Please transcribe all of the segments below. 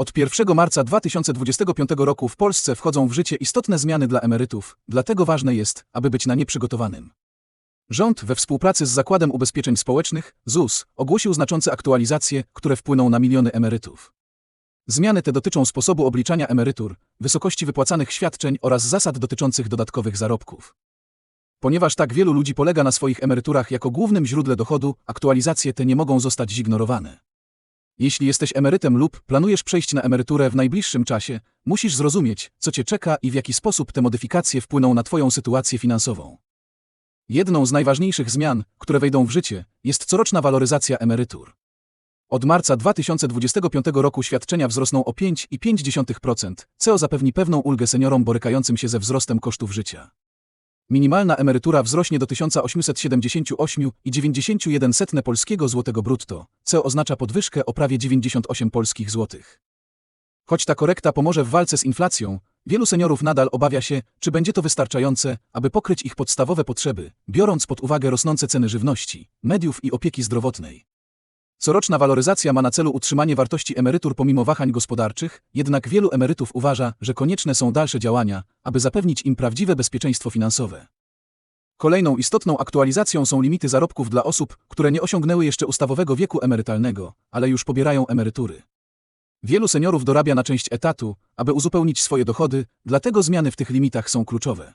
Od 1 marca 2025 roku w Polsce wchodzą w życie istotne zmiany dla emerytów, dlatego ważne jest, aby być na nie przygotowanym. Rząd we współpracy z Zakładem Ubezpieczeń Społecznych, ZUS, ogłosił znaczące aktualizacje, które wpłyną na miliony emerytów. Zmiany te dotyczą sposobu obliczania emerytur, wysokości wypłacanych świadczeń oraz zasad dotyczących dodatkowych zarobków. Ponieważ tak wielu ludzi polega na swoich emeryturach jako głównym źródle dochodu, aktualizacje te nie mogą zostać zignorowane. Jeśli jesteś emerytem lub planujesz przejść na emeryturę w najbliższym czasie, musisz zrozumieć, co cię czeka i w jaki sposób te modyfikacje wpłyną na twoją sytuację finansową. Jedną z najważniejszych zmian, które wejdą w życie, jest coroczna waloryzacja emerytur. Od marca 2025 roku świadczenia wzrosną o 5,5%, co zapewni pewną ulgę seniorom borykającym się ze wzrostem kosztów życia. Minimalna emerytura wzrośnie do 1878,91 polskiego złotego brutto, co oznacza podwyżkę o prawie 98 polskich złotych. Choć ta korekta pomoże w walce z inflacją, wielu seniorów nadal obawia się, czy będzie to wystarczające, aby pokryć ich podstawowe potrzeby, biorąc pod uwagę rosnące ceny żywności, mediów i opieki zdrowotnej. Coroczna waloryzacja ma na celu utrzymanie wartości emerytur pomimo wahań gospodarczych, jednak wielu emerytów uważa, że konieczne są dalsze działania, aby zapewnić im prawdziwe bezpieczeństwo finansowe. Kolejną istotną aktualizacją są limity zarobków dla osób, które nie osiągnęły jeszcze ustawowego wieku emerytalnego, ale już pobierają emerytury. Wielu seniorów dorabia na część etatu, aby uzupełnić swoje dochody, dlatego zmiany w tych limitach są kluczowe.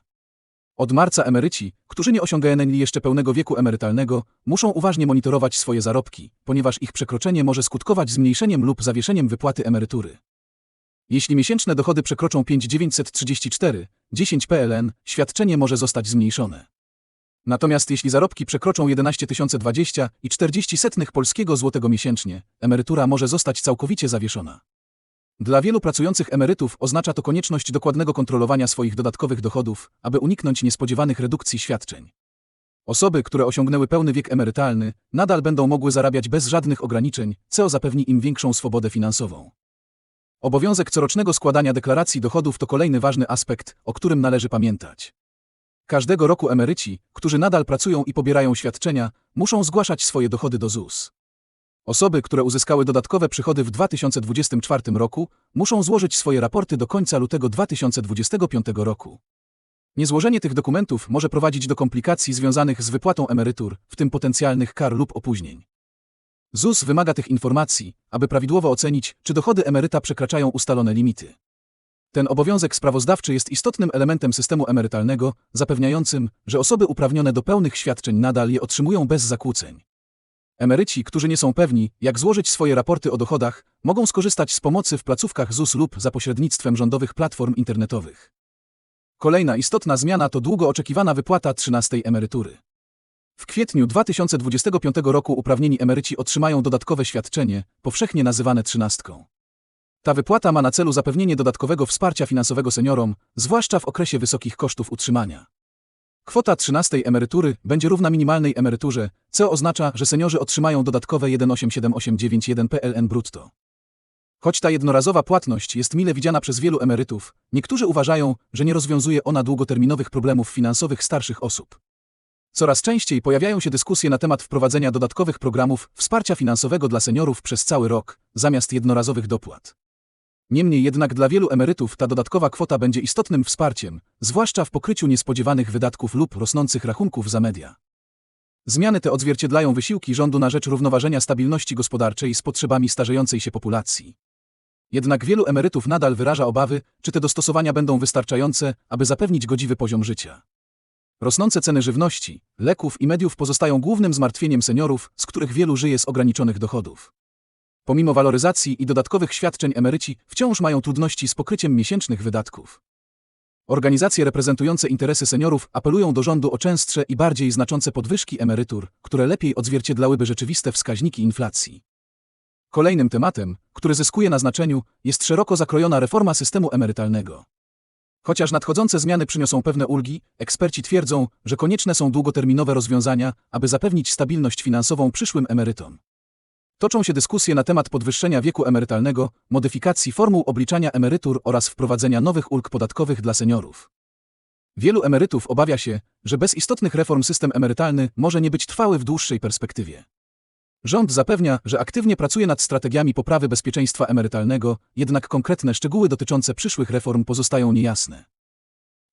Od marca emeryci, którzy nie osiągnęli jeszcze pełnego wieku emerytalnego, muszą uważnie monitorować swoje zarobki, ponieważ ich przekroczenie może skutkować zmniejszeniem lub zawieszeniem wypłaty emerytury. Jeśli miesięczne dochody przekroczą 5934, 10 PLN, świadczenie może zostać zmniejszone. Natomiast jeśli zarobki przekroczą 11 020 i 40 setnych polskiego złotego miesięcznie, emerytura może zostać całkowicie zawieszona. Dla wielu pracujących emerytów oznacza to konieczność dokładnego kontrolowania swoich dodatkowych dochodów, aby uniknąć niespodziewanych redukcji świadczeń. Osoby, które osiągnęły pełny wiek emerytalny, nadal będą mogły zarabiać bez żadnych ograniczeń, co zapewni im większą swobodę finansową. Obowiązek corocznego składania deklaracji dochodów to kolejny ważny aspekt, o którym należy pamiętać. Każdego roku emeryci, którzy nadal pracują i pobierają świadczenia, muszą zgłaszać swoje dochody do ZUS. Osoby, które uzyskały dodatkowe przychody w 2024 roku, muszą złożyć swoje raporty do końca lutego 2025 roku. Niezłożenie tych dokumentów może prowadzić do komplikacji związanych z wypłatą emerytur, w tym potencjalnych kar lub opóźnień. ZUS wymaga tych informacji, aby prawidłowo ocenić, czy dochody emeryta przekraczają ustalone limity. Ten obowiązek sprawozdawczy jest istotnym elementem systemu emerytalnego, zapewniającym, że osoby uprawnione do pełnych świadczeń nadal je otrzymują bez zakłóceń. Emeryci, którzy nie są pewni, jak złożyć swoje raporty o dochodach, mogą skorzystać z pomocy w placówkach ZUS lub za pośrednictwem rządowych platform internetowych. Kolejna istotna zmiana to długo oczekiwana wypłata 13 emerytury. W kwietniu 2025 roku uprawnieni emeryci otrzymają dodatkowe świadczenie, powszechnie nazywane trzynastką. Ta wypłata ma na celu zapewnienie dodatkowego wsparcia finansowego seniorom, zwłaszcza w okresie wysokich kosztów utrzymania. Kwota 13 emerytury będzie równa minimalnej emeryturze, co oznacza, że seniorzy otrzymają dodatkowe 1,87891 PLN brutto. Choć ta jednorazowa płatność jest mile widziana przez wielu emerytów, niektórzy uważają, że nie rozwiązuje ona długoterminowych problemów finansowych starszych osób. Coraz częściej pojawiają się dyskusje na temat wprowadzenia dodatkowych programów wsparcia finansowego dla seniorów przez cały rok, zamiast jednorazowych dopłat. Niemniej jednak dla wielu emerytów ta dodatkowa kwota będzie istotnym wsparciem, zwłaszcza w pokryciu niespodziewanych wydatków lub rosnących rachunków za media. Zmiany te odzwierciedlają wysiłki rządu na rzecz równoważenia stabilności gospodarczej z potrzebami starzejącej się populacji. Jednak wielu emerytów nadal wyraża obawy, czy te dostosowania będą wystarczające, aby zapewnić godziwy poziom życia. Rosnące ceny żywności, leków i mediów pozostają głównym zmartwieniem seniorów, z których wielu żyje z ograniczonych dochodów. Pomimo waloryzacji i dodatkowych świadczeń emeryci wciąż mają trudności z pokryciem miesięcznych wydatków. Organizacje reprezentujące interesy seniorów apelują do rządu o częstsze i bardziej znaczące podwyżki emerytur, które lepiej odzwierciedlałyby rzeczywiste wskaźniki inflacji. Kolejnym tematem, który zyskuje na znaczeniu, jest szeroko zakrojona reforma systemu emerytalnego. Chociaż nadchodzące zmiany przyniosą pewne ulgi, eksperci twierdzą, że konieczne są długoterminowe rozwiązania, aby zapewnić stabilność finansową przyszłym emerytom. Toczą się dyskusje na temat podwyższenia wieku emerytalnego, modyfikacji formuł obliczania emerytur oraz wprowadzenia nowych ulg podatkowych dla seniorów. Wielu emerytów obawia się, że bez istotnych reform system emerytalny może nie być trwały w dłuższej perspektywie. Rząd zapewnia, że aktywnie pracuje nad strategiami poprawy bezpieczeństwa emerytalnego, jednak konkretne szczegóły dotyczące przyszłych reform pozostają niejasne.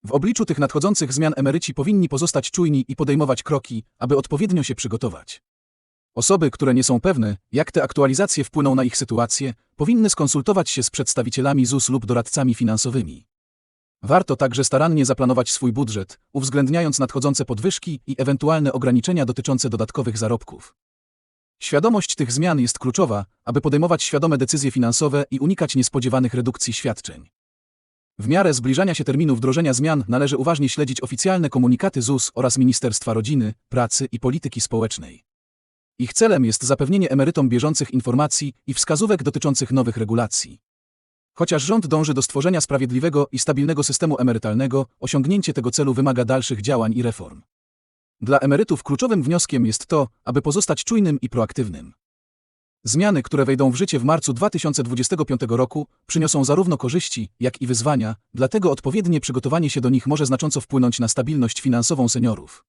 W obliczu tych nadchodzących zmian emeryci powinni pozostać czujni i podejmować kroki, aby odpowiednio się przygotować. Osoby, które nie są pewne, jak te aktualizacje wpłyną na ich sytuację, powinny skonsultować się z przedstawicielami ZUS lub doradcami finansowymi. Warto także starannie zaplanować swój budżet, uwzględniając nadchodzące podwyżki i ewentualne ograniczenia dotyczące dodatkowych zarobków. Świadomość tych zmian jest kluczowa, aby podejmować świadome decyzje finansowe i unikać niespodziewanych redukcji świadczeń. W miarę zbliżania się terminu wdrożenia zmian należy uważnie śledzić oficjalne komunikaty ZUS oraz Ministerstwa Rodziny, Pracy i Polityki Społecznej. Ich celem jest zapewnienie emerytom bieżących informacji i wskazówek dotyczących nowych regulacji. Chociaż rząd dąży do stworzenia sprawiedliwego i stabilnego systemu emerytalnego, osiągnięcie tego celu wymaga dalszych działań i reform. Dla emerytów kluczowym wnioskiem jest to, aby pozostać czujnym i proaktywnym. Zmiany, które wejdą w życie w marcu 2025 roku, przyniosą zarówno korzyści, jak i wyzwania, dlatego odpowiednie przygotowanie się do nich może znacząco wpłynąć na stabilność finansową seniorów.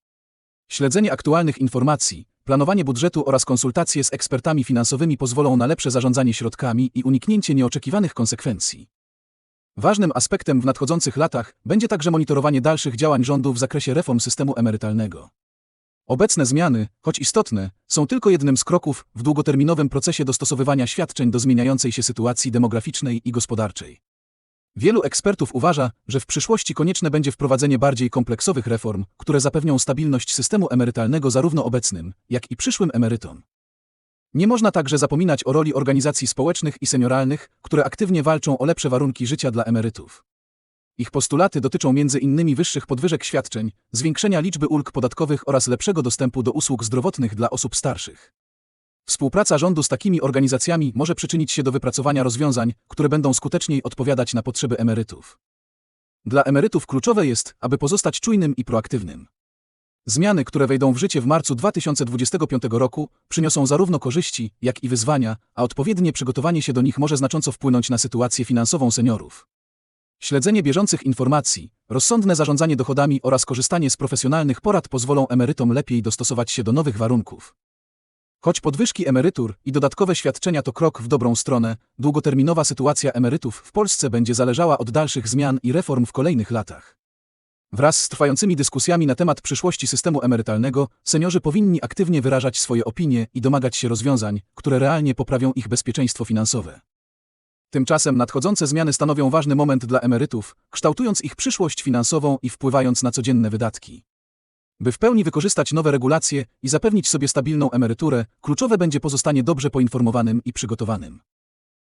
Śledzenie aktualnych informacji, planowanie budżetu oraz konsultacje z ekspertami finansowymi pozwolą na lepsze zarządzanie środkami i uniknięcie nieoczekiwanych konsekwencji. Ważnym aspektem w nadchodzących latach będzie także monitorowanie dalszych działań rządu w zakresie reform systemu emerytalnego. Obecne zmiany, choć istotne, są tylko jednym z kroków w długoterminowym procesie dostosowywania świadczeń do zmieniającej się sytuacji demograficznej i gospodarczej. Wielu ekspertów uważa, że w przyszłości konieczne będzie wprowadzenie bardziej kompleksowych reform, które zapewnią stabilność systemu emerytalnego zarówno obecnym, jak i przyszłym emerytom. Nie można także zapominać o roli organizacji społecznych i senioralnych, które aktywnie walczą o lepsze warunki życia dla emerytów. Ich postulaty dotyczą m.in. wyższych podwyżek świadczeń, zwiększenia liczby ulg podatkowych oraz lepszego dostępu do usług zdrowotnych dla osób starszych. Współpraca rządu z takimi organizacjami może przyczynić się do wypracowania rozwiązań, które będą skuteczniej odpowiadać na potrzeby emerytów. Dla emerytów kluczowe jest, aby pozostać czujnym i proaktywnym. Zmiany, które wejdą w życie w marcu 2025 roku, przyniosą zarówno korzyści, jak i wyzwania, a odpowiednie przygotowanie się do nich może znacząco wpłynąć na sytuację finansową seniorów. Śledzenie bieżących informacji, rozsądne zarządzanie dochodami oraz korzystanie z profesjonalnych porad pozwolą emerytom lepiej dostosować się do nowych warunków. Choć podwyżki emerytur i dodatkowe świadczenia to krok w dobrą stronę, długoterminowa sytuacja emerytów w Polsce będzie zależała od dalszych zmian i reform w kolejnych latach. Wraz z trwającymi dyskusjami na temat przyszłości systemu emerytalnego, seniorzy powinni aktywnie wyrażać swoje opinie i domagać się rozwiązań, które realnie poprawią ich bezpieczeństwo finansowe. Tymczasem nadchodzące zmiany stanowią ważny moment dla emerytów, kształtując ich przyszłość finansową i wpływając na codzienne wydatki. By w pełni wykorzystać nowe regulacje i zapewnić sobie stabilną emeryturę, kluczowe będzie pozostanie dobrze poinformowanym i przygotowanym.